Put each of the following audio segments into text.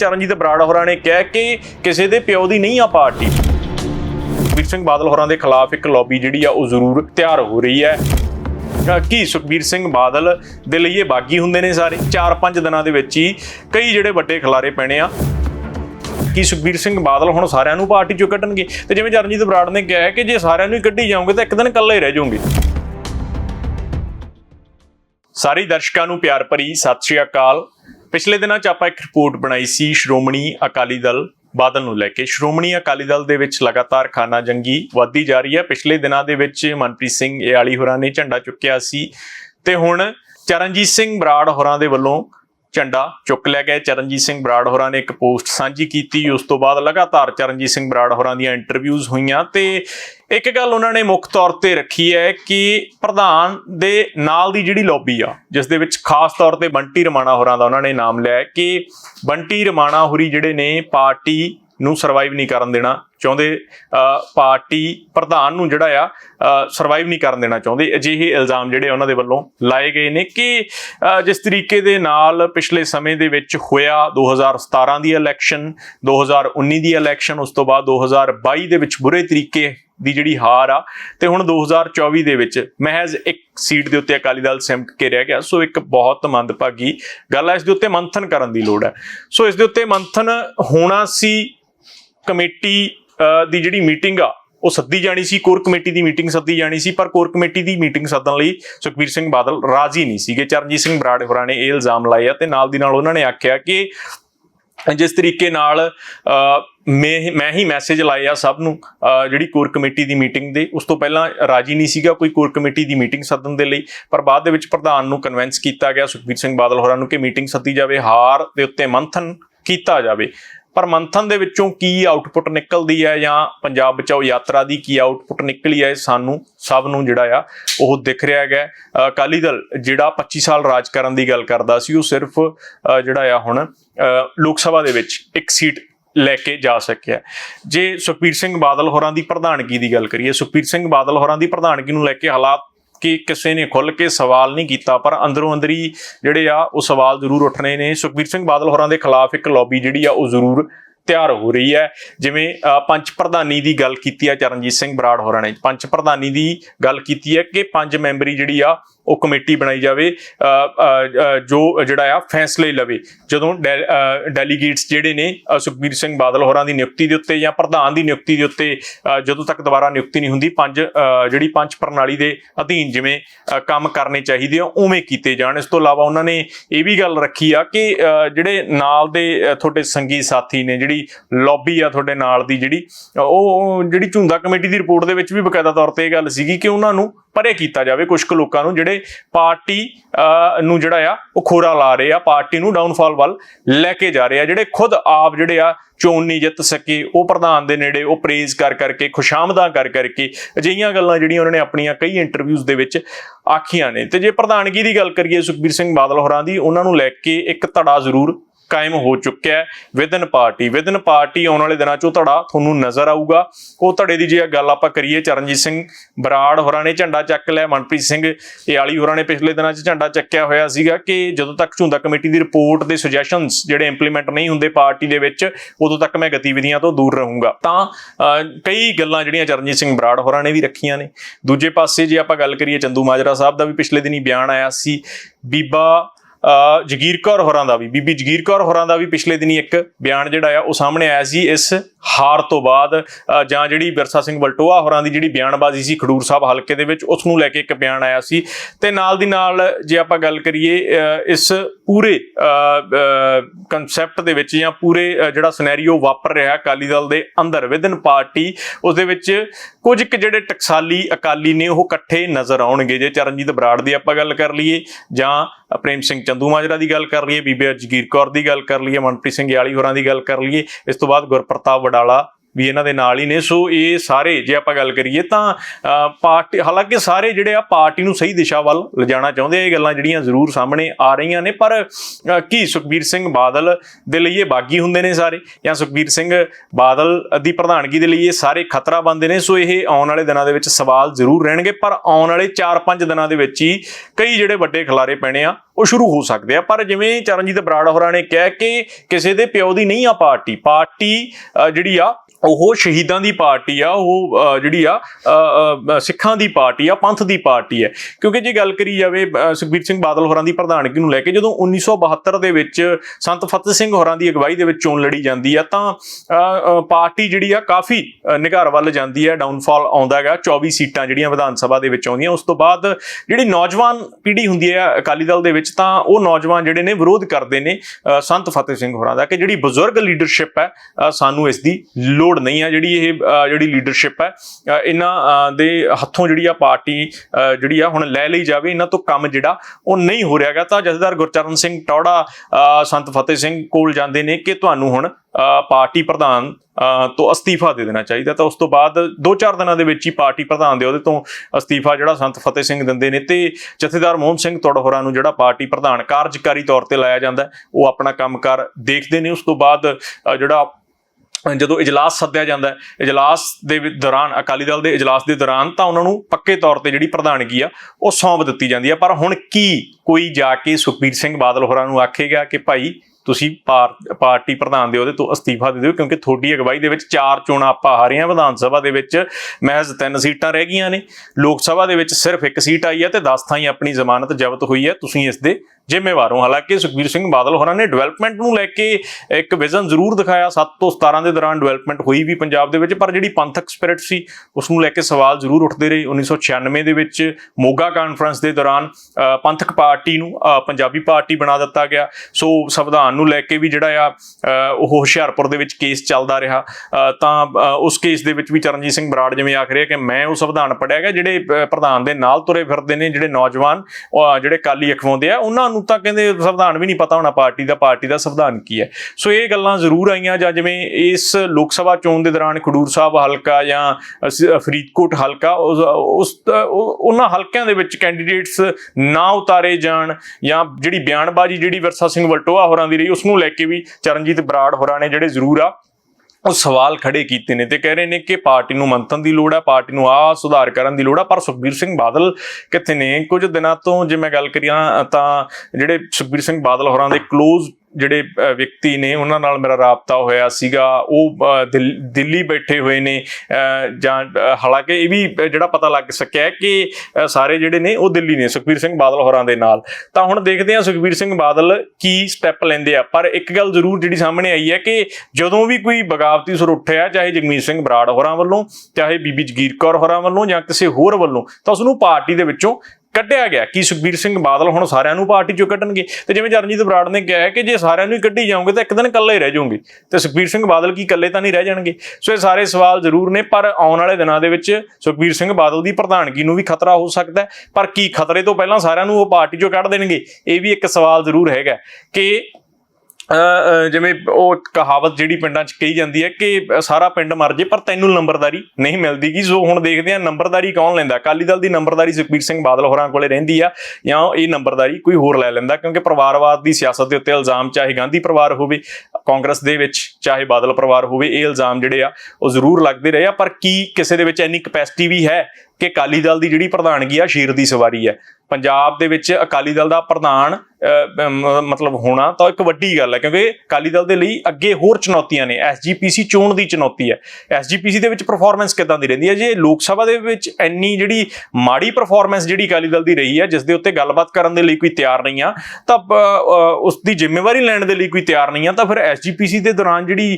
ਚਰਨਜੀਤ ਬਰਾੜ ਹੋਰਾਂ ਨੇ ਕਿਹਾ ਕਿ ਕਿਸੇ ਦੇ ਪਿਓ ਦੀ ਨਹੀਂ ਆ ਪਾਰਟੀ। ਸੁਖਬੀਰ ਸਿੰਘ ਬਾਦਲ ਹੋਰਾਂ ਦੇ ਖਿਲਾਫ ਇੱਕ ਲੌਬੀ ਜਿਹੜੀ ਆ, ਉਹ ਜ਼ਰੂਰ ਤਿਆਰ ਹੋ ਰਹੀ ਹੈ। ਅਹ ਕੀ ਸੁਖਬੀਰ ਸਿੰਘ ਬਾਦਲ ਦੇ ਲਈ ਇਹ ਬਾਗੀ ਹੁੰਦੇ ਨੇ ਸਾਰੇ? 4-5 ਦਿਨਾਂ ਦੇ ਵਿੱਚ ਹੀ ਕਈ ਜਿਹੜੇ ਵੱਡੇ ਖਿਲਾਰੇ ਪੈਣੇ ਆ। ਕੀ ਸੁਖਬੀਰ ਸਿੰਘ ਬਾਦਲ ਹੁਣ ਸਾਰਿਆਂ ਨੂੰ ਪਾਰਟੀ ਚੋਂ ਕੱਢਣਗੇ? ਤੇ ਜਿਵੇਂ ਚਰਨਜੀਤ ਬਰਾੜ ਨੇ ਕਿਹਾ ਕਿ ਜੇ ਸਾਰਿਆਂ ਨੂੰ ਹੀ ਕੱਢੀ ਜਾਓਗੇ, ਤਾਂ ਇੱਕ ਦਿਨ ਇਕੱਲੇ ਹੀ ਰਹਿ ਜਾਓਗੇ। ਸਾਰੇ ਦਰਸ਼ਕਾਂ ਨੂੰ ਪਿਆਰ ਭਰੀ ਸਤਿ ਸ਼੍ਰੀ ਅਕਾਲ। ਪਿਛਲੇ ਦਿਨਾਂ 'ਚ ਆਪਾਂ ਇੱਕ ਰਿਪੋਰਟ ਬਣਾਈ ਸੀ ਸ਼੍ਰੋਮਣੀ ਅਕਾਲੀ ਦਲ ਬਾਦਲ ਨੂੰ ਲੈ ਕੇ। ਸ਼੍ਰੋਮਣੀ ਅਕਾਲੀ ਦਲ ਦੇ ਵਿੱਚ ਲਗਾਤਾਰ ਖਾਨਾ ਜੰਗੀ ਵਧਦੀ ਜਾ ਰਹੀ ਹੈ। ਪਿਛਲੇ ਦਿਨਾਂ ਦੇ ਵਿੱਚ ਮਨਪ੍ਰੀਤ ਸਿੰਘ ਏਆਲੀ ਹੋਰਾਂ ਨੇ ਝੰਡਾ ਚੁੱਕਿਆ ਸੀ ਤੇ ਹੁਣ ਚਰਨਜੀਤ ਸਿੰਘ ਬਰਾੜ ਹੋਰਾਂ ਦੇ ਵੱਲੋਂ ਝੰਡਾ ਚੁੱਕ ਲਿਆ ਗਿਆ। ਚਰਨਜੀਤ ਸਿੰਘ ਬਰਾੜ ਹੋਰਾਂ ਨੇ ਇੱਕ ਪੋਸਟ ਸਾਂਝੀ ਕੀਤੀ। ਉਸ ਤੋਂ ਬਾਅਦ ਲਗਾਤਾਰ ਚਰਨਜੀਤ ਸਿੰਘ ਬਰਾੜ ਹੋਰਾਂ ਦੀਆਂ ਇੰਟਰਵਿਊਜ਼ ਹੋਈਆਂ। ਤੇ ਇੱਕ ਗੱਲ ਉਹਨਾਂ ਨੇ ਮੁੱਖ ਤੌਰ ਤੇ ਰੱਖੀ ਹੈ ਕਿ ਪ੍ਰਧਾਨ ਦੇ ਨਾਲ ਦੀ ਜਿਹੜੀ ਲੌਬੀ ਆ, ਜਿਸ ਦੇ ਵਿੱਚ ਖਾਸ ਤੌਰ ਤੇ ਬੰਟੀ ਰਮਾਣਾ ਹੋਰਾਂ ਦਾ ਉਹਨਾਂ ਨੇ ਨਾਮ ਲਿਆ ਕਿ ਬੰਟੀ ਰਮਾਣਾ ਹੋਰੀ ਜਿਹੜੇ ਨੇ ਪਾਰਟੀ ਨੂੰ ਸਰਵਾਈਵ ਨਹੀਂ ਕਰਨ ਦੇਣਾ। ਚਾਹੁੰਦੇ ਪਾਰਟੀ ਪ੍ਰਧਾਨ ਨੂੰ ਜਿਹੜਾ ਆ ਸਰਵਾਈਵ ਨਹੀਂ ਕਰਨ ਦੇਣਾ ਚਾਹੁੰਦੇ। ਅਜਿਹੇ ਇਲਜ਼ਾਮ ਜਿਹੜੇ ਉਹਨਾਂ ਦੇ ਵੱਲੋਂ ਲਾਏ ਗਏ ਨੇ ਕਿ ਜਿਸ ਤਰੀਕੇ ਦੇ ਨਾਲ ਪਿਛਲੇ ਸਮੇਂ ਦੇ ਵਿੱਚ ਹੋਇਆ 2017 ਦੀ ਇਲੈਕਸ਼ਨ 2019 ਦੀ ਇਲੈਕਸ਼ਨ ਉਸ ਤੋਂ ਬਾਅਦ 2022 ਦੇ ਵਿੱਚ ਬੁਰੇ ਤਰੀਕੇ ਦੀ ਜਿਹੜੀ ਹਾਰ ਆ, ਤੇ ਹੁਣ 2024 ਦੇ ਵਿੱਚ ਮਹਿਜ਼ ਇੱਕ ਸੀਟ ਦੇ ਉੱਤੇ ਅਕਾਲੀ ਦਲ ਸਿਮਟ ਕੇ ਰਹਿ ਗਿਆ। ਸੋ ਇੱਕ ਬਹੁਤ ਮੰਦਭਾਗੀ ਗੱਲ ਹੈ ਇਸ ਦੇ ਉੱਤੇ ਮੰਥਨ ਕਰਨ ਦੀ ਲੋੜ ਹੈ ਸੋ ਇਸ ਦੇ ਉੱਤੇ ਮੰਥਨ ਹੋਣਾ ਸੀ ਕਮੇਟੀ ਦੀ ਜਿਹੜੀ ਮੀਟਿੰਗ ਆ ਉਹ ਸੱਦੀ ਜਾਣੀ ਸੀ ਕੋਰ ਕਮੇਟੀ ਦੀ ਮੀਟਿੰਗ ਸੱਦੀ ਜਾਣੀ ਸੀ ਪਰ ਕੋਰ ਕਮੇਟੀ ਦੀ ਮੀਟਿੰਗ ਸੱਦਣ ਲਈ ਸੁਖਬੀਰ ਸਿੰਘ ਬਾਦਲ ਰਾਜ਼ੀ ਨਹੀਂ ਸੀਗੇ। ਚਰਨਜੀਤ ਸਿੰਘ ਬਰਾੜ ਹੋਰਾਂ ਨੇ ਇਹ ਇਲਜ਼ਾਮ ਲਾਏ ਆ ਤੇ ਨਾਲ ਦੀ ਨਾਲ ਉਹਨਾਂ ਨੇ ਆਖਿਆ ਕਿ ਜਿਸ ਤਰੀਕੇ ਨਾਲ ਅਹ, ਮੈਂ ਮੈਂ ਹੀ ਮੈਸੇਜ ਲਾਏ ਆ ਸਭ ਨੂੰ ਜਿਹੜੀ ਕੋਰ ਕਮੇਟੀ ਦੀ ਮੀਟਿੰਗ ਦੇ ਉਸ ਤੋਂ ਪਹਿਲਾਂ ਰਾਜੀ ਨਹੀਂ ਸੀਗਾ ਕੋਈ ਕੋਰ ਕਮੇਟੀ ਦੀ ਮੀਟਿੰਗ ਸੱਦਣ ਦੇ ਲਈ ਪਰ ਬਾਅਦ ਦੇ ਵਿੱਚ ਪ੍ਰਧਾਨ ਨੂੰ ਕਨਵਿੰਸ ਕੀਤਾ ਗਿਆ ਸੁਖਬੀਰ ਸਿੰਘ ਬਾਦਲ ਹੋਰਾਂ ਨੂੰ ਕਿ ਮੀਟਿੰਗ ਸੱਦੀ ਜਾਵੇ ਹਾਰ ਦੇ ਉੱਤੇ ਮੰਥਨ ਕੀਤਾ ਜਾਵੇ। ਪਰ ਮੰਥਨ ਦੇ ਵਿੱਚੋਂ ਕੀ ਆਊਟਪੁੱਟ ਨਿਕਲਦੀ ਹੈ ਜਾਂ ਪੰਜਾਬ ਬਚਾਓ ਯਾਤਰਾ ਦੀ ਕੀ ਆਊਟਪੁੱਟ ਨਿਕਲੀ ਹੈ ਇਹ ਸਾਨੂੰ ਸਭ ਨੂੰ ਜਿਹੜਾ ਆ ਉਹ ਦਿਖ ਰਿਹਾ ਹੈਗਾ। ਅਕਾਲੀ ਦਲ ਜਿਹੜਾ 25 ਸਾਲ ਰਾਜ ਕਰਨ ਦੀ ਗੱਲ ਕਰਦਾ ਸੀ, ਉਹ ਸਿਰਫ ਜਿਹੜਾ ਆ ਹੁਣ ਲੋਕ ਸਭਾ ਦੇ ਵਿੱਚ ਇੱਕ ਸੀਟ ਲੈ ਕੇ ਜਾ ਸਕਿਆ ਜੇ ਸੁਖਬੀਰ ਸਿੰਘ ਬਾਦਲ ਹੋਰਾਂ ਦੀ ਪ੍ਰਧਾਨਗੀ ਦੀ ਗੱਲ ਕਰੀਏ, ਸੁਖਬੀਰ ਸਿੰਘ ਬਾਦਲ ਹੋਰਾਂ ਦੀ ਪ੍ਰਧਾਨਗੀ ਨੂੰ ਲੈ ਕੇ ਹਾਲਾਤ ਕਿ ਕਿਸੇ ਨੇ ਖੁੱਲ ਕੇ ਸਵਾਲ ਨਹੀਂ ਕੀਤਾ, ਪਰ ਅੰਦਰੋਂ ਅੰਦਰੀ ਜਿਹੜੇ ਆ ਉਹ ਸਵਾਲ ਜ਼ਰੂਰ ਉੱਠ ਰਹੇ ਨੇ। ਸੁਖਬੀਰ ਸਿੰਘ ਬਾਦਲ ਹੋਰਾਂ ਦੇ ਖਿਲਾਫ ਇੱਕ ਲੌਬੀ ਜਿਹੜੀ ਆ ਉਹ ਜ਼ਰੂਰ ਤਿਆਰ ਹੋ ਰਹੀ ਹੈ। ਜਿਵੇਂ ਅ, ਪੰਚ ਪ੍ਰਧਾਨੀ ਦੀ ਗੱਲ ਕੀਤੀ ਹੈ ਚਰਨਜੀਤ ਸਿੰਘ ਬਰਾੜ ਹੋਰਾਂ ਨੇ। ਪੰਚ ਪ੍ਰਧਾਨੀ ਦੀ ਗੱਲ ਕੀਤੀ ਹੈ ਕਿ ਪੰਜ ਮੈਂਬਰੀ ਜਿਹੜੀ ਆ ਉਹ ਕਮੇਟੀ ਬਣਾਈ ਜਾਵੇ ਜੋ ਜਿਹੜਾ ਆ ਫੈਸਲੇ ਲਵੇ। ਜਦੋਂ ਡੈਲੀਗੇਟਸ ਜਿਹੜੇ ਨੇ ਸੁਖਬੀਰ ਸਿੰਘ ਬਾਦਲ ਹੋਰਾਂ ਦੀ ਨਿਯੁਕਤੀ ਦੇ ਉੱਤੇ ਜਾਂ ਪ੍ਰਧਾਨ ਦੀ ਨਿਯੁਕਤੀ ਦੇ ਉੱਤੇ ਜਦੋਂ ਤੱਕ ਦੁਬਾਰਾ ਨਿਯੁਕਤੀ ਨਹੀਂ ਹੁੰਦੀ ਪੰਜ ਜਿਹੜੀ ਪੰਜ ਪ੍ਰਣਾਲੀ ਦੇ ਅਧੀਨ ਜਿਵੇਂ ਕੰਮ ਕਰਨੇ ਚਾਹੀਦੇ ਆ ਉਵੇਂ ਕੀਤੇ ਜਾਣ। ਇਸ ਤੋਂ ਇਲਾਵਾ ਉਹਨਾਂ ਨੇ ਇਹ ਵੀ ਗੱਲ ਰੱਖੀ ਆ ਕਿ ਜਿਹੜੇ ਨਾਲ ਦੇ ਤੁਹਾਡੇ ਸੰਗੀ ਸਾਥੀ ਨੇ ਜਿਹੜੀ ਲੌਬੀ ਆ ਤੁਹਾਡੇ ਨਾਲ ਦੀ ਜਿਹੜੀ, ਉਹ ਜਿਹੜੀ ਝੁੰਦਾ ਕਮੇਟੀ ਦੀ ਰਿਪੋਰਟ ਦੇ ਵਿੱਚ ਵੀ ਬਕਾਇਦਾ ਤੌਰ ਤੇ ਇਹ ਗੱਲ ਸੀਗੀ ਕਿ ਉਹਨਾਂ ਨੂੰ ਪਰੇ ਕੀਤਾ ਜਾਵੇ ਕੁਝ ਕੁ ਲੋਕਾਂ ਨੂੰ ਜਿਹੜੇ ਪਾਰਟੀ ਨੂੰ ਜਿਹੜਾ ਆ, ਉਹ ਖੋਰਾ ਲਾ ਰਹੇ ਆ, ਪਾਰਟੀ ਨੂੰ ਡਾਊਨਫਾਲ ਵੱਲ ਲੈ ਕੇ ਜਾ ਰਹੇ ਆ, ਜਿਹੜੇ ਖੁਦ ਆਪ ਜਿਹੜੇ ਆ ਚੋਣ ਨਹੀਂ ਜਿੱਤ ਸਕੇ, ਉਹ ਪ੍ਰਧਾਨ ਦੇ ਨੇੜੇ ਉਹ ਪ੍ਰੇਜ਼ ਕਰ ਕਰਕੇ ਖੁਸ਼ਾਮਦਾਂ ਕਰ ਕਰਕੇ, ਅਜਿਹੀਆਂ ਗੱਲਾਂ ਜਿਹੜੀਆਂ ਉਹਨਾਂ ਨੇ ਆਪਣੀਆਂ ਕਈ ਇੰਟਰਵਿਊਜ਼ ਦੇ ਵਿੱਚ ਆਖੀਆਂ ਨੇ। ਤੇ ਜੇ ਪ੍ਰਧਾਨਗੀ ਦੀ ਗੱਲ ਕਰੀਏ ਸੁਖਬੀਰ ਸਿੰਘ ਬਾਦਲ ਹੋਰਾਂ ਦੀ, ਉਹਨਾਂ ਨੂੰ ਲੈ ਕੇ ਇੱਕ ਧੜਾ ਜ਼ਰੂਰ ਕਾਇਮ ਹੋ ਚੁੱਕਿਆ ਹੈ। ਵਿਦਨ ਪਾਰਟੀ ਵਿਦਨ ਪਾਰਟੀ ਆਉਣ ਵਾਲੇ ਦਿਨਾਂ 'ਚ ਉਹ ਧੜਾ ਤੁਹਾਨੂੰ ਨਜ਼ਰ ਆਊਗਾ। ਉਹ ਧੜੇ ਦੀ ਜੇ ਗੱਲ ਆਪਾਂ ਕਰੀਏ, ਚਰਨਜੀਤ ਸਿੰਘ ਬਰਾੜ ਹੋਰਾਂ ਨੇ ਝੰਡਾ ਚੱਕ ਲਿਆ, ਮਨਪ੍ਰੀਤ ਸਿੰਘ ਏਆਲੀ ਹੋਰਾਂ ਨੇ ਪਿਛਲੇ ਦਿਨਾਂ 'ਚ ਝੰਡਾ ਚੱਕਿਆ ਹੋਇਆ ਸੀਗਾ ਕਿ ਜਦੋਂ ਤੱਕ ਝੁੰਦਾ ਕਮੇਟੀ ਦੀ ਰਿਪੋਰਟ ਦੇ ਸੁਜੈਸ਼ਨਸ ਜਿਹੜੇ ਇੰਪਲੀਮੈਂਟ ਨਹੀਂ ਹੁੰਦੇ ਪਾਰਟੀ ਦੇ ਵਿੱਚ, ਉਦੋਂ ਤੱਕ ਮੈਂ ਗਤੀਵਿਧੀਆਂ ਤੋਂ ਦੂਰ ਰਹੂੰਗਾ। ਤਾਂ ਕਈ ਗੱਲਾਂ ਜਿਹੜੀਆਂ ਚਰਨਜੀਤ ਸਿੰਘ ਬਰਾੜ ਹੋਰਾਂ ਨੇ ਵੀ ਰੱਖੀਆਂ ਨੇ। ਦੂਜੇ ਪਾਸੇ ਜੇ ਆਪਾਂ ਗੱਲ ਕਰੀਏ ਚੰਦੂ ਮਾਜਰਾ ਸਾਹਿਬ ਦਾ ਵੀ ਪਿਛਲੇ ਦਿਨੀ ਬਿਆਨ ਆਇਆ ਸੀ। ਬੀਬਾ ਜਗੀਰ ਕੌਰ ਹੋਰਾਂ ਦਾ ਵੀ, ਬੀਬੀ ਜਗੀਰ ਕੌਰ ਹੋਰਾਂ ਦਾ ਵੀ ਪਿਛਲੇ ਦਿਨੀ ਇੱਕ ਬਿਆਨ ਜਿਹੜਾ ਆ, ਉਹ ਸਾਹਮਣੇ ਆਇਆ ਸੀ ਇਸ ਹਾਰ ਤੋਂ ਬਾਅਦ ਜਾਂ ਜਿਹੜੀ ਵਿਰਸਾ ਸਿੰਘ ਬਲਟੋਆ ਹੋਰਾਂ ਦੀ ਜਿਹੜੀ ਬਿਆਨਬਾਜ਼ੀ ਸੀ ਖਡੂਰ ਸਾਹਿਬ ਹਲਕੇ ਦੇ ਵਿੱਚ, ਉਸ ਨੂੰ ਲੈ ਕੇ ਇੱਕ ਬਿਆਨ ਆਇਆ ਸੀ। ਤੇ ਨਾਲ ਦੀ ਨਾਲ ਜੇ ਆਪਾਂ ਗੱਲ ਕਰੀਏ ਇਸ ਪੂਰੇ ਕਨਸੈਪਟ ਦੇ ਵਿੱਚ ਜਾਂ ਪੂਰੇ ਜਿਹੜਾ ਸਿਨੈਰੀਓ ਵਾਪਰ ਰਿਹਾ ਅਕਾਲੀ ਦਲ ਦੇ ਅੰਦਰ ਵਿਦਨ ਪਾਰਟੀ ਉਸ ਦੇ ਵਿੱਚ ਕੁਝ ਕੁ ਜਿਹੜੇ ਟਕਸਾਲੀ ਅਕਾਲੀ ਨੇ ਉਹ ਇਕੱਠੇ ਨਜ਼ਰ ਆਉਣਗੇ। ਜੇ ਚਰਨਜੀਤ ਬਰਾੜ ਦੀ ਆਪਾਂ ਗੱਲ ਕਰ ਲਈਏ ਜਾਂ ਪ੍ਰੇਮ ਸਿੰਘ ਚੰਦੂ ਮਾਜਰਾ ਦੀ ਗੱਲ ਕਰ ਲਈਏ, ਬੀਬੀ ਜਗੀਰ ਕੌਰ ਦੀ ਗੱਲ ਕਰ ਲਈਏ, ਮਨਪ੍ਰੀਤ ਸਿੰਘ ਯਾਲੀ ਹੋਰਾਂ ਦੀ ਗੱਲ ਕਰ ਲਈਏ, ਇਸ ਤੋਂ ਬਾਅਦ ਗੁਰਪ੍ਰਤਾਪ ਵਡਾਲਾ ਵੀ ਇਹਨਾਂ ਦੇ ਨਾਲ ਹੀ ਨੇ। ਸੋ ਇਹ ਸਾਰੇ ਜੇ ਆਪਾਂ ਗੱਲ ਕਰੀਏ ਤਾਂ ਅ, ਪਾਰਟੀ ਹਾਲਾਂਕਿ ਸਾਰੇ ਜਿਹੜੇ ਆ ਪਾਰਟੀ ਨੂੰ ਸਹੀ ਦਿਸ਼ਾ ਵੱਲ ਲਿਜਾਣਾ ਚਾਹੁੰਦੇ ਆ ਇਹ ਗੱਲਾਂ ਜਿਹੜੀਆਂ ਜ਼ਰੂਰ ਸਾਹਮਣੇ ਆ ਰਹੀਆਂ ਨੇ। ਪਰ ਕੀ ਸੁਖਬੀਰ ਸਿੰਘ ਬਾਦਲ ਦੇ ਲਈ ਇਹ ਬਾਗੀ ਹੁੰਦੇ ਨੇ ਸਾਰੇ? ਜਾਂ ਸੁਖਬੀਰ ਸਿੰਘ ਬਾਦਲ ਦੀ ਪ੍ਰਧਾਨਗੀ ਦੇ ਲਈ ਇਹ ਸਾਰੇ ਖਤਰਾ ਬਣਦੇ ਨੇ? ਸੋ ਇਹ ਆਉਣ ਵਾਲੇ ਦਿਨਾਂ ਦੇ ਵਿੱਚ ਸਵਾਲ ਜ਼ਰੂਰ ਰਹਿਣਗੇ। ਪਰ ਆਉਣ ਵਾਲੇ 4-5 ਦਿਨਾਂ ਦੇ ਵਿੱਚ ਹੀ ਕਈ ਜਿਹੜੇ ਵੱਡੇ ਖਿਲਾਰੇ ਪੈਣੇ ਆ ਉਹ ਸ਼ੁਰੂ ਹੋ ਸਕਦੇ ਆ। ਪਰ ਜਿਵੇਂ ਚਰਨਜੀਤ ਬਰਾੜ ਹੋਰਾਂ ਨੇ ਕਿਹਾ ਕਿ ਕਿਸੇ ਦੇ ਪਿਓ ਦੀ ਨਹੀਂ ਆ ਪਾਰਟੀ ਪਾਰਟੀ ਜਿਹੜੀ ਆ ਉਹ ਸ਼ਹੀਦਾਂ ਦੀ ਪਾਰਟੀ ਆ ਉਹ ਜਿਹੜੀ ਆ ਸਿੱਖਾਂ ਦੀ ਪਾਰਟੀ ਆ ਪੰਥ ਦੀ ਪਾਰਟੀ ਹੈ। ਕਿਉਂਕਿ ਜੇ ਗੱਲ ਕਰੀ ਜਾਵੇ ਸੁਖਬੀਰ ਸਿੰਘ ਬਾਦਲ ਹੋਰਾਂ ਦੀ ਪ੍ਰਧਾਨਗੀ ਨੂੰ ਲੈ ਕੇ ਜਦੋਂ 1972 ਦੇ ਵਿੱਚ ਸੰਤ ਫਤਿਹ ਸਿੰਘ ਹੋਰਾਂ ਦੀ ਅਗਵਾਈ ਦੇ ਵਿੱਚ ਚੋਣ ਲੜੀ ਜਾਂਦੀ ਆ ਤਾਂ ਪਾਰਟੀ ਜਿਹੜੀ ਆ ਕਾਫੀ ਅ, ਨਿਘਾਰ ਵੱਲ ਜਾਂਦੀ ਹੈ। ਡਾਊਨਫਾਲ ਆਉਂਦਾ ਹੈਗਾ 24 ਸੀਟਾਂ ਜਿਹੜੀਆਂ ਵਿਧਾਨ ਸਭਾ ਦੇ ਵਿੱਚ ਆਉਂਦੀਆਂ ਉਸ ਤੋਂ ਬਾਅਦ ਜਿਹੜੀ ਨੌਜਵਾਨ ਪੀੜ੍ਹੀ ਹੁੰਦੀ ਹੈ ਅਕਾਲੀ ਦਲ ਦੇ ਵਿੱਚ ਤਾਂ ਉਹ ਨੌਜਵਾਨ ਜਿਹੜੇ ਨੇ ਵਿਰੋਧ ਕਰਦੇ ਨੇ ਸੰਤ ਫਤਿਹ ਸਿੰਘ ਹੋਰਾਂ ਦਾ ਕਿ ਜਿਹੜੀ ਬਜ਼ੁਰਗ ਲੀਡਰਸ਼ਿਪ ਹੈ ਸਾਨੂੰ ਇਸ ਦੀ ਲੋੜ ਨਹੀਂ ਆ ਜਿਹੜੀ ਇਹ ਜਿਹੜੀ ਲੀਡਰਸ਼ਿਪ ਹੈ ਇਹਨਾਂ ਦੇ ਹੱਥੋਂ ਜਿਹੜੀ ਆ ਪਾਰਟੀ ਜਿਹੜੀ ਆ ਹੁਣ ਲੈ ਲਈ ਜਾਵੇ, ਇਹਨਾਂ ਤੋਂ ਕੰਮ ਜਿਹੜਾ ਉਹ ਨਹੀਂ ਹੋ ਰਿਹਾਗਾ ਤਾਂ ਜਥੇਦਾਰ ਗੁਰਚਰਨ ਸਿੰਘ ਟੌੜਾ ਸੰਤ ਫਤਿਹ ਸਿੰਘ ਕੋਲ ਜਾਂਦੇ ਨੇ ਕਿ ਤੁਹਾਨੂੰ ਹੁਣ ਪਾਰਟੀ ਪ੍ਰਧਾਨ ਤੋਂ ਅਸਤੀਫਾ ਦੇ ਦੇਣਾ ਚਾਹੀਦਾ। ਤਾਂ ਉਸ ਤੋਂ ਬਾਅਦ 2-4 ਦਿਨਾਂ ਦੇ ਵਿੱਚ ਹੀ ਪਾਰਟੀ ਪ੍ਰਧਾਨ ਦੇ ਉਹਦੇ ਤੋਂ ਅਸਤੀਫਾ ਜਿਹੜਾ ਸੰਤ ਫਤਿਹ ਸਿੰਘ ਦਿੰਦੇ ਨੇ ਤੇ ਜਥੇਦਾਰ ਮੋਹਨ ਸਿੰਘ ਤੋੜ ਹੋਰਾਂ ਨੂੰ ਜਿਹੜਾ ਪਾਰਟੀ ਪ੍ਰਧਾਨ ਕਾਰਜਕਾਰੀ ਤੌਰ ਤੇ ਲਾਇਆ ਜਾਂਦਾ, ਉਹ ਆਪਣਾ ਕੰਮਕਾਰ ਦੇਖਦੇ ਨੇ। ਉਸ ਤੋਂ ਬਾਅਦ ਜਿਹੜਾ ਜਦੋਂ ਇਜਲਾਸ ਸੱਦਿਆ ਜਾਂਦਾ ਹੈ, ਇਜਲਾਸ ਦੇ ਦੌਰਾਨ, ਅਕਾਲੀ ਦਲ ਦੇ ਇਜਲਾਸ ਦੇ ਦੌਰਾਨ ਤਾਂ ਉਹਨਾਂ ਨੂੰ ਪੱਕੇ ਤੌਰ ਤੇ ਜਿਹੜੀ ਪ੍ਰਧਾਨਗੀ ਆ, ਉਹ ਸੌਂਪ ਦਿੱਤੀ ਜਾਂਦੀ ਆ। ਪਰ ਹੁਣ ਕੀ ਕੋਈ ਜਾ ਕੇ ਸੁਖਬੀਰ ਸਿੰਘ ਬਾਦਲ ਹੋਰਾਂ ਨੂੰ ਆਖੇਗਾ ਕਿ ਭਾਈ ਤੁਸੀਂ ਪਾਰ- ਪਾਰਟੀ ਪ੍ਰਧਾਨ ਦੇ ਉਹਦੇ ਤੋਂ ਅਸਤੀਫਾ ਦੇ ਦਿਓ, ਕਿਉਂਕਿ ਤੁਹਾਡੀ ਅਗਵਾਈ ਦੇ ਵਿੱਚ ਚਾਰ ਚੋਣਾਂ ਆਪਾਂ ਹਾਰੇ ਹਾਂ ਵਿਧਾਨ ਸਭਾ ਦੇ ਵਿੱਚ ਮਹਿਜ਼ ਤਿੰਨ ਸੀਟਾਂ ਰਹਿ ਗਈਆਂ ਨੇ। ਲੋਕ ਸਭਾ ਦੇ ਵਿੱਚ ਸਿਰਫ ਇੱਕ ਸੀਟ ਆਈ ਹੈ ਤੇ 10 ਥਾਈਂ ਆਪਣੀ ਜ਼ਮਾਨਤ ਜ਼ਬਤ ਹੋਈ ਹੈ ਤੁਸੀਂ ਇਸ ਦੇ ਜ਼ਿੰਮੇਵਾਰ ਹੋ ਹਾਲਾਂਕਿ ਸੁਖਬੀਰ ਸਿੰਘ ਬਾਦਲ ਹੋਰਾਂ ਨੇ ਡਿਵੈਲਪਮੈਂਟ ਨੂੰ ਲੈ ਕੇ ਇੱਕ ਵਿਜ਼ਨ ਜ਼ਰੂਰ ਦਿਖਾਇਆ 7 ਤੋਂ 17 ਦੇ ਦੌਰਾਨ ਡਿਵੈਲਪਮੈਂਟ ਹੋਈ ਵੀ ਪੰਜਾਬ ਦੇ ਵਿੱਚ, ਪਰ ਜਿਹੜੀ ਪੰਥਕ ਸਪਿਰਿਟ ਸੀ ਉਸ ਨੂੰ ਲੈ ਕੇ ਸਵਾਲ ਜ਼ਰੂਰ ਉੱਠਦੇ ਰਹੇ। 1996 ਦੇ ਵਿੱਚ ਮੋਗਾ ਕਾਨਫਰੰਸ ਦੇ ਦੌਰਾਨ ਪੰਥਕ ਪਾਰਟੀ ਨੂੰ ਪੰਜਾਬੀ ਪਾਰਟੀ ਬਣਾ ਦਿੱਤਾ ਗਿਆ। ਸੋ ਸੰਵਿਧਾਨ ਨੂੰ ਲੈ ਕੇ ਵੀ ਜਿਹੜਾ ਆ ਉਹ ਹੁਸ਼ਿਆਰਪੁਰ ਦੇ ਵਿੱਚ ਕੇਸ ਚੱਲਦਾ ਰਿਹਾ। ਤਾਂ ਉਸ ਕੇਸ ਦੇ ਵਿੱਚ ਵੀ ਚਰਨਜੀਤ ਸਿੰਘ ਬਰਾੜ ਜਿਵੇਂ ਆਖ ਰਿਹਾ ਕਿ ਮੈਂ ਉਹ ਸੰਵਿਧਾਨ ਪੜਿਆ ਗਿਆ, ਜਿਹੜੇ ਪ੍ਰਧਾਨ ਦੇ ਨਾਲ ਤੁਰੇ ਫਿਰਦੇ ਨੇ, ਜਿਹੜੇ ਨੌਜਵਾਨ ਜਿਹੜੇ ਕਾਲੀ ਅਖਵਾਉਂਦੇ ਆ, ਉਹਨਾਂ ਨੂੰ ਤਾਂ ਕਹਿੰਦੇ ਸੰਵਿਧਾਨ ਵੀ ਨਹੀਂ ਪਤਾ ਹੋਣਾ, ਪਾਰਟੀ ਦਾ ਪਾਰਟੀ ਦਾ ਸੰਵਿਧਾਨ ਕੀ ਹੈ। ਸੋ ਇਹ ਗੱਲਾਂ ਜ਼ਰੂਰ ਆਈਆਂ ਜਾਂ ਜਿਵੇਂ ਇਸ ਲੋਕ ਸਭਾ ਚੋਣ ਦੇ ਦੌਰਾਨ ਖਡੂਰ ਸਾਹਿਬ ਹਲਕਾ ਜਾਂ ਫਰੀਦਕੋਟ ਹਲਕਾ, ਉਸ ਉਹਨਾਂ ਹਲਕਿਆਂ ਦੇ ਵਿੱਚ ਕੈਂਡੀਡੇਟਸ ਨਾ ਉਤਾਰੇ ਜਾਣ ਜਾਂ ਜਿਹੜੀ ਬਿਆਨਬਾਜ਼ੀ ਜਿਹੜੀ ਵਿਰਸਾ ਸਿੰਘ ਵਲਟੋਆ ਹੋਰਾਂ ਦੀ ਰਹੀ ਉਸ ਨੂੰ ਲੈ ਕੇ ਵੀ ਚਰਨਜੀਤ ਬਰਾੜ ਹੋਰਾਂ ਨੇ ਜਿਹੜੇ ਜ਼ਰੂਰ ਆ ਉਹ ਸਵਾਲ ਖੜੇ ਕੀਤੇ ਨੇ ਤੇ ਕਹਿ ਰਹੇ ਨੇ ਕਿ ਪਾਰਟੀ ਨੂੰ ਮੰਥਨ ਦੀ ਲੋੜ ਹੈ, ਪਾਰਟੀ ਨੂੰ ਆ ਸੁਧਾਰ ਕਰਨ ਦੀ ਲੋੜ ਹੈ। ਪਰ ਸੁਖਬੀਰ ਸਿੰਘ ਬਾਦਲ ਕਿੱਥੇ ਨੇ? ਕੁਝ ਦਿਨਾਂ ਤੋਂ ਜੇ ਮੈਂ ਗੱਲ ਕਰੀਆਂ ਤਾਂ ਜਿਹੜੇ ਸੁਖਬੀਰ ਸਿੰਘ ਬਾਦਲ ਹੋਰਾਂ ਦੇ ক্লোਜ਼ ਜਿਹੜੇ ਵਿਅਕਤੀ ਨੇ ਉਹਨਾਂ ਨਾਲ ਮੇਰਾ ਰਾਬਤਾ ਹੋਇਆ ਸੀਗਾ, ਉਹ ਦਿੱਲੀ ਬੈਠੇ ਹੋਏ ਨੇ ਜਾਂ ਹਾਲਾਂਕਿ ਇਹ ਵੀ ਜਿਹੜਾ ਪਤਾ ਲੱਗ ਸਕਿਆ ਕਿ ਸਾਰੇ ਜਿਹੜੇ ਨੇ ਉਹ ਦਿੱਲੀ ਨੇ, ਸੁਖਬੀਰ ਸਿੰਘ ਬਾਦਲ ਹੋਰਾਂ ਦੇ ਨਾਲ। ਤਾਂ ਹੁਣ ਦੇਖਦੇ ਹਾਂ ਸੁਖਬੀਰ ਸਿੰਘ ਬਾਦਲ ਕੀ ਸਟੈਪ ਲੈਂਦੇ ਆ। ਪਰ ਇੱਕ ਗੱਲ ਜ਼ਰੂਰ ਜਿਹੜੀ ਸਾਹਮਣੇ ਆਈ ਹੈ ਕਿ ਜਦੋਂ ਵੀ ਕੋਈ ਬਗਾਵਤੀ ਸੁਰ ਉੱਠਿਆ, ਚਾਹੇ ਜਗਮੀਤ ਸਿੰਘ ਬਰਾੜ ਹੋਰਾਂ ਵੱਲੋਂ, ਚਾਹੇ ਬੀਬੀ ਜਗੀਰ ਕੌਰ ਹੋਰਾਂ ਵੱਲੋਂ ਜਾਂ ਕਿਸੇ ਹੋਰ ਵੱਲੋਂ, ਤਾਂ ਉਸ ਨੂੰ ਪਾਰਟੀ ਦੇ ਵਿੱਚੋਂ ਕੱਢਿਆ ਗਿਆ। ਕਿ ਸੁਖਬੀਰ ਸਿੰਘ ਬਾਦਲ ਹੁਣ ਸਾਰਿਆਂ ਨੂੰ ਪਾਰਟੀ ਚੋਂ ਕੱਢਣਗੇ? ਤੇ ਜਿਵੇਂ ਚਰਨਜੀਤ ਬਰਾੜ ਨੇ ਕਿਹਾ ਕਿ ਜੇ ਸਾਰਿਆਂ ਨੂੰ ਹੀ ਕੱਢੀ ਜਾਓਗੇ ਤਾਂ ਇੱਕ ਦਿਨ ਇਕੱਲੇ ਹੀ ਰਹਿ ਜਾਓਗੇ। ਤੇ ਸੁਖਬੀਰ ਸਿੰਘ ਬਾਦਲ ਕੀ ਇਕੱਲੇ ਤਾਂ ਨਹੀਂ ਰਹਿ ਜਾਣਗੇ? ਸੋ ਇਹ ਸਾਰੇ ਸਵਾਲ ਜ਼ਰੂਰ ਨੇ, ਪਰ ਆਉਣ ਵਾਲੇ ਦਿਨਾਂ ਦੇ ਵਿੱਚ ਸੁਖਬੀਰ ਸਿੰਘ ਬਾਦਲ ਦੀ ਪ੍ਰਧਾਨਗੀ ਨੂੰ ਵੀ ਖਤਰਾ ਹੋ ਸਕਦਾ ਹੈ। ਪਰ ਕੀ ਖਤਰੇ ਤੋਂ ਪਹਿਲਾਂ ਸਾਰਿਆਂ ਨੂੰ ਉਹ ਪਾਰਟੀ ਚੋਂ ਕੱਢ ਦੇਣਗੇ? ਇਹ ਵੀ ਇੱਕ ਸਵਾਲ ਜ਼ਰੂਰ ਹੈਗਾ ਕਿ ਜਿਵੇਂ ਉਹ ਕਹਾਵਤ ਜਿਹੜੀ ਪਿੰਡਾਂ 'ਚ ਕਹੀ ਜਾਂਦੀ ਹੈ ਕਿ ਸਾਰਾ ਪਿੰਡ ਮਰ ਜੇ, ਪਰ ਤੈਨੂੰ ਨੰਬਰਦਾਰੀ ਨਹੀਂ ਮਿਲਦੀ ਕਿ ਸੋ ਹੁਣ ਦੇਖਦੇ ਆ ਨੰਬਰਦਾਰੀ ਕੌਣ ਲੈਂਦਾ? ਅਕਾਲੀ ਦਲ ਦੀ ਨੰਬਰਦਾਰੀ ਸੁਖਬੀਰ ਸਿੰਘ ਬਾਦਲ ਹੋਰਾਂ ਕੋਲੇ ਰਹਿੰਦੀ ਆ, ਜਾਂ ਇਹ ਨੰਬਰਦਾਰੀ ਕੋਈ ਹੋਰ ਲੈ ਲੈਂਦਾ, ਕਿਉਂਕਿ ਪਰਿਵਾਰਵਾਦ ਦੀ ਸਿਆਸਤ ਦੇ ਉੱਤੇ ਇਲਜ਼ਾਮ, ਚਾਹੇ ਗਾਂਧੀ ਪਰਿਵਾਰ ਹੋਵੇ, ਕਾਂਗਰਸ ਦੇ ਵਿੱਚ, ਚਾਹੇ ਬਾਦਲ ਪਰਿਵਾਰ ਹੋਵੇ, ਇਹ ਇਲਜ਼ਾਮ ਜਿਹੜੇ ਆ, ਉਹ ਜ਼ਰੂਰ ਲੱਗਦੇ ਰਹੇ ਆ। ਪਰ ਕੀ ਕਿਸੇ ਦੇ ਵਿੱਚ ਇੰਨੀ ਕਪੈਸਿਟੀ ਵੀ ਹੈ ਕਿ ਅਕਾਲੀ ਦਲ ਦੀ ਜਿਹੜੀ ਪ੍ਰਧਾਨਗੀ ਆ, ਸ਼ੇਰ ਦੀ ਸਵਾਰੀ ਹੈ? ਪੰਜਾਬ ਦੇ ਵਿੱਚ ਅਕਾਲੀ ਦਲ ਦਾ ਪ੍ਰਧਾਨ ਮਤਲਬ ਹੋਣਾ ਤਾਂ ਇੱਕ ਵੱਡੀ ਗੱਲ ਹੈ ਕਿਉਂਕਿ ਅਕਾਲੀ ਦਲ ਦੇ ਲਈ ਅੱਗੇ ਹੋਰ ਚੁਣੌਤੀਆਂ ਨੇ। ਐਸਜੀਪੀਸੀ ਚੋਣ ਦੀ ਚੁਣੌਤੀ ਹੈ। ਐਸਜੀਪੀਸੀ ਦੇ ਵਿੱਚ ਪਰਫਾਰਮੈਂਸ ਕਿਦਾਂ ਦੀ ਰਹਿੰਦੀ ਹੈ? ਜੇ ਲੋਕ ਸਭਾ ਦੇ ਵਿੱਚ ਇੰਨੀ ਜਿਹੜੀ ਮਾੜੀ ਪਰਫਾਰਮੈਂਸ ਜਿਹੜੀ ਅਕਾਲੀ ਦਲ ਦੀ ਰਹੀ ਹੈ ਜਿਸ ਦੇ ਉੱਤੇ ਗੱਲਬਾਤ ਕਰਨ ਦੇ ਲਈ ਕੋਈ ਤਿਆਰ ਨਹੀਂ ਆ ਤਾਂ ਅ, ਉਸ ਦੀ ਜ਼ਿੰਮੇਵਾਰੀ ਲੈਣ ਦੇ ਲਈ ਕੋਈ ਤਿਆਰ ਨਹੀਂ ਆ ਤਾਂ ਫਿਰ ਐਸਜੀਪੀਸੀ ਦੇ ਦੌਰਾਨ ਜਿਹੜੀ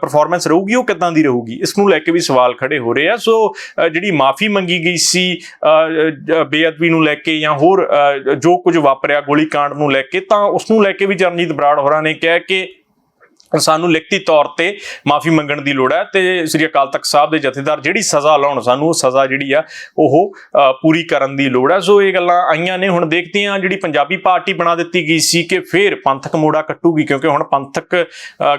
ਪਰਫਾਰਮੈਂਸ ਰਹੂਗੀ ਉਹ ਕਿਦਾਂ ਦੀ ਰਹੂਗੀ? ਇਸ ਨੂੰ ਲੈ ਕੇ ਵੀ ਸਵਾਲ ਖੜੇ ਹੋ ਰਹੇ ਆ। ਸੋ ਜਿਹੜੀ ਮਾਫੀ ਮੰਗੀ ਗਈ ਸੀ ਬੇਅਦਬੀ ਨੂੰ ਲੈ ਕੇ ਜਾਂ ਹੋਰ ਅ, ਜੋ ਕੁਝ ਵਾਪਰਿਆ ਗੋਲੀकांड ਨੂੰ ਲੈ ਕੇ ਤਾਂ ਉਸ ਨੂੰ ਲੈ ਕੇ ਵੀ ਚਰਨਜੀਤ ਬਰਾੜ ਹੋਰਾਂ ਨੇ ਕਿਹਾ ਕਿ ਸਾਨੂੰ ਲਿਖਤੀ ਤੌਰ ਤੇ ਮਾਫੀ ਮੰਗਣ ਦੀ ਲੋੜ ਹੈ ਤੇ ਸ੍ਰੀ ਅਕਾਲ ਤਖਤ ਸਾਹਿਬ ਦੇ ਜਥੇਦਾਰ ਜਿਹੜੀ ਸਜ਼ਾ ਲਾਉਣ ਸਾਨੂੰ ਉਹ ਸਜ਼ਾ ਜਿਹੜੀ ਆ, ਉਹ ਪੂਰੀ ਕਰਨ ਦੀ ਲੋੜ ਹੈ। ਸੋ ਇਹ ਗੱਲਾਂ ਆਈਆਂ ਨੇ, ਹੁਣ ਦੇਖਦੇ ਹਾਂ ਜਿਹੜੀ ਪੰਜਾਬੀ ਪਾਰਟੀ ਬਣਾ ਦਿੱਤੀ ਗਈ ਸੀ ਕਿ ਫਿਰ ਪੰਥਕ ਮੋੜਾ ਕੱਟੂਗੀ, ਕਿਉਂਕਿ ਹੁਣ ਪੰਥਕ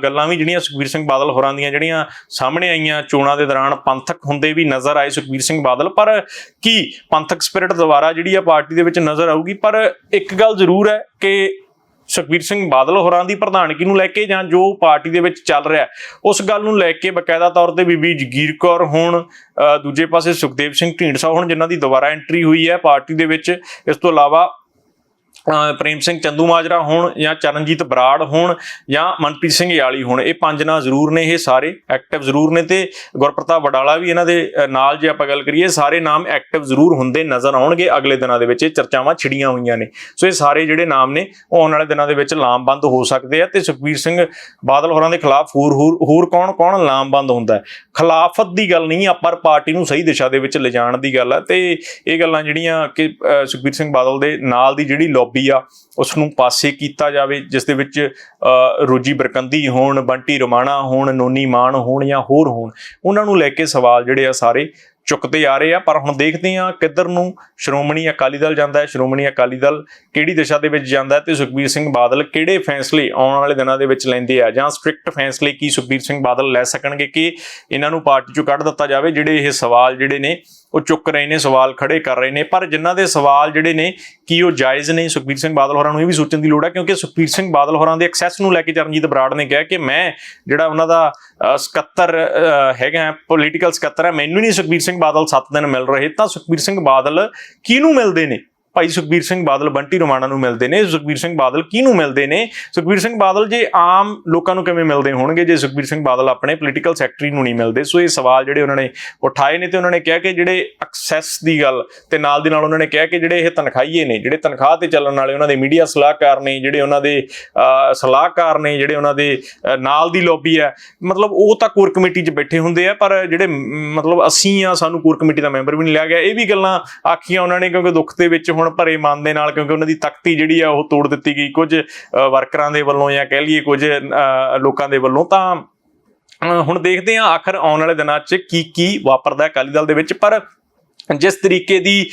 ਗੱਲਾਂ ਵੀ ਜਿਹੜੀਆਂ ਸੁਖਬੀਰ ਸਿੰਘ ਬਾਦਲ ਹੋਰਾਂ ਦੀਆਂ ਜਿਹੜੀਆਂ ਸਾਹਮਣੇ ਆਈਆਂ ਚੋਣਾਂ ਦੇ ਦੌਰਾਨ ਪੰਥਕ ਹੁੰਦੇ ਵੀ ਨਜ਼ਰ ਆਏ ਸੁਖਬੀਰ ਸਿੰਘ ਬਾਦਲ, ਪਰ ਕੀ ਪੰਥਕ ਸਪਿਰਿਟ ਦੁਬਾਰਾ ਜਿਹੜੀ ਆ ਪਾਰਟੀ ਦੇ ਵਿੱਚ ਨਜ਼ਰ ਆਊਗੀ? ਪਰ ਇੱਕ ਗੱਲ ਜ਼ਰੂਰ ਹੈ ਕਿ ਸੁਖਬੀਰ ਸਿੰਘ ਬਾਦਲ ਹੋਰਾਂ ਦੀ ਪ੍ਰਧਾਨਗੀ ਨੂੰ ਲੈ ਕੇ ਜਾਂ ਜੋ ਪਾਰਟੀ ਦੇ ਵਿੱਚ ਚੱਲ ਰਿਹਾ ਉਸ ਗੱਲ ਨੂੰ ਲੈ ਕੇ ਬਕਾਇਦਾ ਤੌਰ ਤੇ ਬੀਬੀ ਜਗੀਰ ਕੌਰ ਹੋਣ ਦੂਜੇ ਪਾਸੇ ਸੁਖਦੇਵ ਸਿੰਘ ਢੀਂਡਸਾ ਹੋਣ ਜਿਨ੍ਹਾਂ ਦੀ ਦੁਬਾਰਾ ਐਂਟਰੀ ਹੋਈ ਹੈ ਪਾਰਟੀ ਦੇ ਵਿੱਚ, ਇਸ ਤੋਂ ਇਲਾਵਾ ਪ੍ਰੇਮ ਸਿੰਘ ਚੰਦੂ ਮਾਜਰਾ ਹੋਣ ਜਾਂ ਚਰਨਜੀਤ ਬਰਾੜ ਹੋਣ ਜਾਂ ਮਨਪ੍ਰੀਤ ਸਿੰਘ ਯਾਲੀ ਹੋਣ, ਇਹ ਪੰਜ ਨਾਂ ਜ਼ਰੂਰ ਨੇ, ਇਹ ਸਾਰੇ ਐਕਟਿਵ ਜ਼ਰੂਰ ਨੇ ਤੇ ਗੁਰਪ੍ਰਤਾਪ ਵਡਾਲਾ ਵੀ ਇਹਨਾਂ ਦੇ ਨਾਲ ਜੇ ਆਪਾਂ ਗੱਲ ਕਰੀਏ, ਸਾਰੇ ਨਾਮ ਐਕਟਿਵ ਜ਼ਰੂਰ ਹੁੰਦੇ ਨਜ਼ਰ ਆਉਣਗੇ ਅਗਲੇ ਦਿਨਾਂ ਦੇ ਵਿੱਚ, ਇਹ ਚਰਚਾਵਾਂ ਛਿੜੀਆਂ ਹੋਈਆਂ ਨੇ। ਸੋ ਇਹ ਸਾਰੇ ਜਿਹੜੇ ਨਾਮ ਨੇ, ਉਹ ਆਉਣ ਵਾਲੇ ਦਿਨਾਂ ਦੇ ਵਿੱਚ ਲਾਮਬੰਦ ਹੋ ਸਕਦੇ ਆ ਤੇ ਸੁਖਬੀਰ ਸਿੰਘ ਬਾਦਲ ਹੋਰਾਂ ਦੇ ਖਿਲਾਫ ਹੋਰ ਹੋਰ ਹੋਰ ਕੌਣ ਕੌਣ ਲਾਮਬੰਦ ਹੁੰਦਾ ਹੈ? ਖਿਲਾਫਤ ਦੀ ਗੱਲ ਨਹੀਂ ਆ ਪਰ ਪਾਰਟੀ ਨੂੰ ਸਹੀ ਦਿਸ਼ਾ ਦੇ ਵਿੱਚ ਲਿਜਾਣ ਦੀ ਗੱਲ ਆ ਤੇ ਇਹ ਗੱਲਾਂ ਜਿਹੜੀਆਂ ਕਿ ਸੁਖਬੀਰ ਸਿੰਘ ਬਾਦਲ ਦੇ ਨਾਲ ਦੀ ਜਿਹੜੀ ਲੌਬੀ ਆ ਉਸ ਨੂੰ ਪਾਸੇ ਕੀਤਾ ਜਾਵੇ, ਜਿਸ ਦੇ ਵਿੱਚ ਰੋਜੀ ਬਰਕੰਦੀ ਹੋਣ, ਬੰਟੀ ਰਮਾਣਾ ਹੋਣ, ਨੋਨੀ ਮਾਨ ਹੋਣ ਜਾਂ ਹੋਰ ਹੋਣ, ਉਹਨਾਂ ਨੂੰ ਲੈ ਕੇ ਸਵਾਲ ਜਿਹੜੇ ਆ ਸਾਰੇ ਚੁੱਕਦੇ ਆ ਰਹੇ ਆ। ਪਰ ਹੁਣ ਦੇਖਦੇ ਆ ਕਿੱਧਰ ਨੂੰ ਸ਼੍ਰੋਮਣੀ ਅਕਾਲੀ ਦਲ ਜਾਂਦਾ ਹੈ। ਸ਼੍ਰੋਮਣੀ ਅਕਾਲੀ ਦਲ ਕਿਹੜੀ ਦਿਸ਼ਾ ਦੇ ਵਿੱਚ ਜਾਂਦਾ ਹੈ ਤੇ ਸੁਖਬੀਰ ਸਿੰਘ ਬਾਦਲ ਕਿਹੜੇ ਫੈਸਲੇ ਆਉਣ ਵਾਲੇ ਦਿਨਾਂ ਦੇ ਵਿੱਚ ਲੈਂਦੇ ਆ? ਜਾਂ ਸਟ੍ਰਿਕਟ ਫੈਸਲੇ ਕੀ ਸੁਖਬੀਰ ਸਿੰਘ ਬਾਦਲ ਲੈ ਸਕਣਗੇ ਕਿ ਇਹਨਾਂ ਨੂੰ ਪਾਰਟੀ ਚੋਂ ਕੱਢ ਦਿੱਤਾ ਜਾਵੇ? ਜਿਹੜੇ ਇਹ ਸਵਾਲ ਜਿਹੜੇ ਨੇ ਉਹ ਚੁੱਕ ਰਹੇ ਨੇ, ਸਵਾਲ ਖੜੇ ਕਰ ਰਹੇ ਨੇ। ਪਰ ਜਿਨ੍ਹਾਂ ਦੇ ਸਵਾਲ ਜਿਹੜੇ ਨੇ, ਕੀ ਉਹ ਜਾਇਜ਼ ਨੇ? ਸੁਖਬੀਰ ਸਿੰਘ ਬਾਦਲ ਹੋਰਾਂ ਨੂੰ ਇਹ ਵੀ ਸੋਚਣ ਦੀ ਲੋੜ ਹੈ ਕਿਉਂਕਿ ਸੁਖਬੀਰ ਸਿੰਘ ਬਾਦਲ ਹੋਰਾਂ ਦੇ ਐਕਸੈਸ ਨੂੰ ਲੈ ਕੇ ਚਰਨਜੀਤ ਬਰਾੜ ਨੇ ਕਿਹਾ ਕਿ ਮੈਂ ਜਿਹੜਾ ਉਹਨਾਂ ਦਾ ਸਕੱਤਰ ਹੈਗਾ ਪੋਲੀਟੀਕਲ ਸਕੱਤਰ ਹੈ ਮੈਨੂੰ ਨਹੀਂ ਸੁਖਬੀਰ ਸਿੰਘ ਬਾਦਲ 7 ਦਿਨ ਮਿਲ ਰਹੇ। ਤਾਂ ਸੁਖਬੀਰ ਸਿੰਘ ਬਾਦਲ ਕਿਹਨੂੰ ਮਿਲਦੇ ਨੇ? ਭਾਈ ਸੁਖਬੀਰ ਸਿੰਘ ਬਾਦਲ ਬੰਟੀ ਰੋਮਾਣਾ ਨੂੰ ਮਿਲਦੇ ਨੇ। ਸੁਖਬੀਰ ਸਿੰਘ ਬਾਦਲ ਕਿਹਨੂੰ ਮਿਲਦੇ ਨੇ? ਸੁਖਬੀਰ ਸਿੰਘ ਬਾਦਲ ਜੇ ਆਮ ਲੋਕਾਂ ਨੂੰ ਕਿਵੇਂ ਮਿਲਦੇ ਹੋਣਗੇ? ਜੇ ਸੁਖਬੀਰ ਸਿੰਘ ਬਾਦਲ ਆਪਣੇ ਪੋਲੀਟੀਕਲ ਸੈਕਟਰੀ ਨੂੰ ਨਹੀਂ ਮਿਲਦੇ, ਸੋ ਇਹ ਸਵਾਲ ਜਿਹੜੇ ਉਹਨਾਂ ਨੇ ਉਠਾਏ ਨੇ ਤੇ ਉਹਨਾਂ ਨੇ ਕਿਹਾ ਕਿ ਜਿਹੜੇ ਐਕਸੈਸ ਦੀ ਗੱਲ ਤੇ ਨਾਲ ਦੀ ਨਾਲ ਉਹਨਾਂ ਨੇ ਕਿਹਾ ਕਿ ਜਿਹੜੇ ਇਹ ਤਨਖਾਹੀਏ ਨੇ, ਜਿਹੜੇ ਤਨਖਾਹ ਤੇ ਚੱਲਣ ਵਾਲੇ ਉਹਨਾਂ ਦੇ ਮੀਡੀਆ ਸਲਾਹਕਾਰ ਨੇ, ਜਿਹੜੇ ਉਹਨਾਂ ਦੇ ਸਲਾਹਕਾਰ ਨੇ, ਜਿਹੜੇ ਉਹਨਾਂ ਦੇ ਨਾਲ ਦੀ ਲੌਬੀ ਹੈ। ਮਤਲਬ ਉਹ ਤਾਂ ਕੋਰ ਕਮੇਟੀ 'ਚ ਬੈਠੇ ਹੁੰਦੇ ਆ, ਪਰ ਜਿਹੜੇ ਮਤਲਬ ਅਸੀਂ ਆ, ਸਾਨੂੰ ਕੋਰ ਕਮੇਟੀ ਦਾ ਮੈਂਬਰ ਵੀ ਨਹੀਂ ਲਿਆ ਗਿਆ। ਇਹ ਵੀ ਗੱਲਾਂ ਆਖੀਆਂ ਉਹਨਾਂ ਨੇ ਕਿਉਂਕਿ ਦੁੱਖ ਦੇ ਵਿੱਚ ਹੁਣ ਭਰੇ ਮਨ ਦੇ ਨਾਲ ਕਿਉਂਕਿ ਉਹਨਾਂ ਦੀ ਤਖਤੀ ਜਿਹੜੀ ਆ ਉਹ ਤੋੜ ਦਿੱਤੀ ਗਈ। ਕੁਝ ਅਹ, ਵਰਕਰਾਂ ਦੇ ਵੱਲੋਂ ਜਾਂ ਕਹਿ ਲਈਏ ਕੁਝ ਅਹ, ਲੋਕਾਂ ਦੇ ਵੱਲੋਂ ਤਾਂ ਅਹ, ਹੁਣ ਦੇਖਦੇ ਹਾਂ ਆਖਰ ਆਉਣ ਵਾਲੇ ਦਿਨਾਂ 'ਚ ਕੀ ਕੀ ਵਾਪਰਦਾ ਅਕਾਲੀ ਦਲ ਦੇ ਵਿੱਚ। ਪਰ ਜਿਸ ਤਰੀਕੇ ਦੀ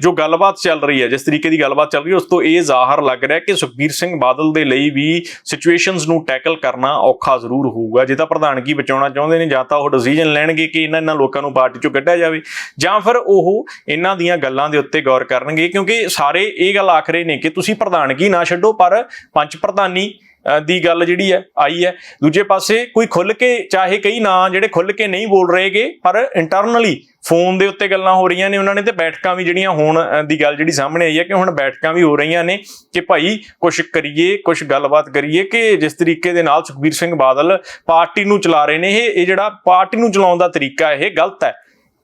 ਜੋ ਗੱਲਬਾਤ ਚੱਲ ਰਹੀ ਹੈ, ਜਿਸ ਤਰੀਕੇ ਦੀ ਗੱਲਬਾਤ ਚੱਲ ਰਹੀ ਹੈ, ਉਸ ਤੋਂ ਇਹ ਜ਼ਾਹਰ ਲੱਗ ਰਿਹਾ ਕਿ ਸੁਖਬੀਰ ਸਿੰਘ ਬਾਦਲ ਦੇ ਲਈ ਵੀ ਸਿਚੁਏਸ਼ਨਸ ਨੂੰ ਟੈਕਲ ਕਰਨਾ ਔਖਾ ਜ਼ਰੂਰ ਹੋਊਗਾ। ਜੇ ਤਾਂ ਪ੍ਰਧਾਨਗੀ ਬਚਾਉਣਾ ਚਾਹੁੰਦੇ ਨੇ, ਜਾਂ ਤਾਂ ਉਹ ਡਿਸੀਜਨ ਲੈਣਗੇ ਕਿ ਇਹਨਾਂ ਇਹਨਾਂ ਲੋਕਾਂ ਨੂੰ ਪਾਰਟੀ ਚੋਂ ਕੱਢਿਆ ਜਾਵੇ, ਜਾਂ ਫਿਰ ਉਹ ਇਹਨਾਂ ਦੀਆਂ ਗੱਲਾਂ ਦੇ ਉੱਤੇ ਗੌਰ ਕਰਨਗੇ, ਕਿਉਂਕਿ ਸਾਰੇ ਇਹ ਗੱਲ ਆਖ ਰਹੇ ਨੇ ਕਿ ਤੁਸੀਂ ਪ੍ਰਧਾਨਗੀ ਨਾ ਛੱਡੋ, ਪਰ ਪੰਚ ਪ੍ਰਧਾਨੀ ਦੀ ਗੱਲ ਜਿਹੜੀ ਹੈ, ਆਈ ਹੈ। ਦੂਜੇ ਪਾਸੇ ਕੋਈ ਖੁੱਲ ਕੇ, ਚਾਹੇ ਕਈ ਨਾਂ ਜਿਹੜੇ ਖੁੱਲ ਕੇ ਨਹੀਂ ਬੋਲ ਰਹੇਗੇ ਪਰ ਇੰਟਰਨਲੀ ਫੋਨ ਦੇ ਉੱਤੇ ਗੱਲਾਂ ਹੋ ਰਹੀਆਂ ਨੇ, ਉਹਨਾਂ ਨੇ ਤੇ ਬੈਠਕਾਂ ਵੀ ਜਿਹੜੀਆਂ ਹੋਣ ਦੀ ਗੱਲ ਜਿਹੜੀ ਸਾਹਮਣੇ ਆਈ ਹੈ ਕਿ ਹੁਣ ਬੈਠਕਾਂ ਵੀ ਹੋ ਰਹੀਆਂ ਨੇ ਕਿ ਭਾਈ ਕੁਝ ਕਰੀਏ ਕੁਝ ਗੱਲਬਾਤ ਕਰੀਏ ਕਿ ਜਿਸ ਤਰੀਕੇ ਦੇ ਨਾਲ ਸੁਖਬੀਰ ਸਿੰਘ ਬਾਦਲ ਪਾਰਟੀ ਨੂੰ ਚਲਾ ਰਹੇ ਨੇ, ਇਹ ਇਹ ਜਿਹੜਾ ਪਾਰਟੀ ਨੂੰ ਚਲਾਉਣ ਦਾ ਤਰੀਕਾ, ਇਹ ਗਲਤ ਹੈ।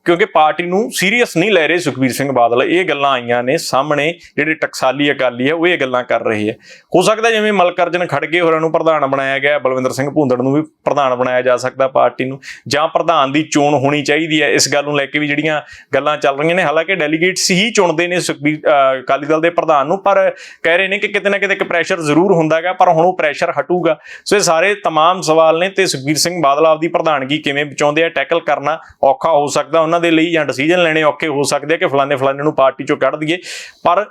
ਕਿਉਂਕਿ ਪਾਰਟੀ ਨੂੰ ਸੀਰੀਅਸ ਨਹੀਂ ਲੈ ਰਹੇ ਸੁਖਬੀਰ ਸਿੰਘ ਬਾਦਲ ਇਹ ਗੱਲਾਂ ਆਈਆਂ ਨੇ ਸਾਹਮਣੇ ਜਿਹੜੇ ਟਕਸਾਲੀ ਅਕਾਲੀ ਹੈ ਉਹ ਇਹ ਗੱਲਾਂ ਕਰ ਰਹੇ ਹੈ ਹੋ ਸਕਦਾ ਜਿਵੇਂ ਮਲਕਰਜਨ ਖੜਗੇ ਹੋਰਾਂ ਨੂੰ ਪ੍ਰਧਾਨ ਬਣਾਇਆ ਗਿਆ ਬਲਵਿੰਦਰ ਸਿੰਘ ਭੁੰਦੜ ਨੂੰ ਵੀ ਪ੍ਰਧਾਨ ਬਣਾਇਆ ਜਾ ਸਕਦਾ ਪਾਰਟੀ ਨੂੰ ਜਾਂ ਪ੍ਰਧਾਨ ਦੀ ਚੋਣ ਹੋਣੀ ਚਾਹੀਦੀ ਹੈ ਇਸ ਗੱਲ ਨੂੰ ਲੈ ਕੇ ਵੀ ਜਿਹੜੀਆਂ ਗੱਲਾਂ ਚੱਲ ਰਹੀਆਂ ਨੇ ਹਾਲਾਂਕਿ ਡੈਲੀਗੇਟਸ ਹੀ ਚੁਣਦੇ ਨੇ ਸੁਖਬੀਰ ਅਹ, ਅਕਾਲੀ ਦਲ ਦੇ ਪ੍ਰਧਾਨ ਨੂੰ ਪਰ ਕਹਿ ਰਹੇ ਨੇ ਕਿ ਕਿਤੇ ਨਾ ਕਿਤੇ ਇੱਕ ਪ੍ਰੈਸ਼ਰ ਜ਼ਰੂਰ ਹੁੰਦਾ ਹੈਗਾ ਪਰ ਹੁਣ ਉਹ ਪ੍ਰੈਸ਼ਰ ਹਟੂਗਾ ਸੋ ਇਹ ਸਾਰੇ तमाम ਸਵਾਲ ਨੇ ਤੇ ਸੁਖਬੀਰ ਸਿੰਘ ਬਾਦਲ ਆਪਦੀ ਪ੍ਰਧਾਨਗੀ ਕਿਵੇਂ ਬਚਾਉਂਦੇ ਆ ਟੈਕਲ ਕਰਨਾ ਔਖਾ ਹੋ ਸਕਦਾ ਉਹਨਾਂ ਦੇ ਲਈ ਜਾਂ ਡਿਸੀਜਨ ਲੈਣੇ ਔਖੇ ਹੋ ਸਕਦੇ ਆ ਕਿ ਫਲਾਣੇ ਫਲਾਣੇ ਨੂੰ ਪਾਰਟੀ ਚੋਂ ਕੱਢ ਦਈਏ। ਪਰ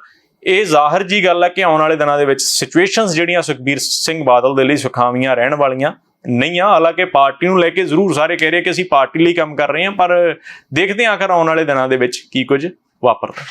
ਇਹ ਜ਼ਾਹਰ ਜੀ ਗੱਲ ਹੈ ਕਿ ਆਉਣ ਵਾਲੇ ਦਿਨਾਂ ਦੇ ਵਿੱਚ ਸਿਚੁਏਸ਼ਨਸ ਜਿਹੜੀਆਂ ਸੁਖਬੀਰ ਸਿੰਘ ਬਾਦਲ ਦੇ ਲਈ ਸੁਖਾਵੀਆਂ ਰਹਿਣ ਵਾਲੀਆਂ ਨਹੀਂ ਆ। ਹਾਲਾਂਕਿ ਪਾਰਟੀ ਨੂੰ ਲੈ ਕੇ ਜ਼ਰੂਰ ਸਾਰੇ ਕਹਿ ਰਹੇ ਕਿ ਅਸੀਂ ਪਾਰਟੀ ਲਈ ਕੰਮ ਕਰ ਰਹੇ ਹਾਂ, ਪਰ ਦੇਖਦੇ ਹਾਂ ਆਖਰ ਆਉਣ ਵਾਲੇ ਦਿਨਾਂ ਦੇ ਵਿੱਚ ਕੀ ਕੁਝ ਵਾਪਰਦਾ।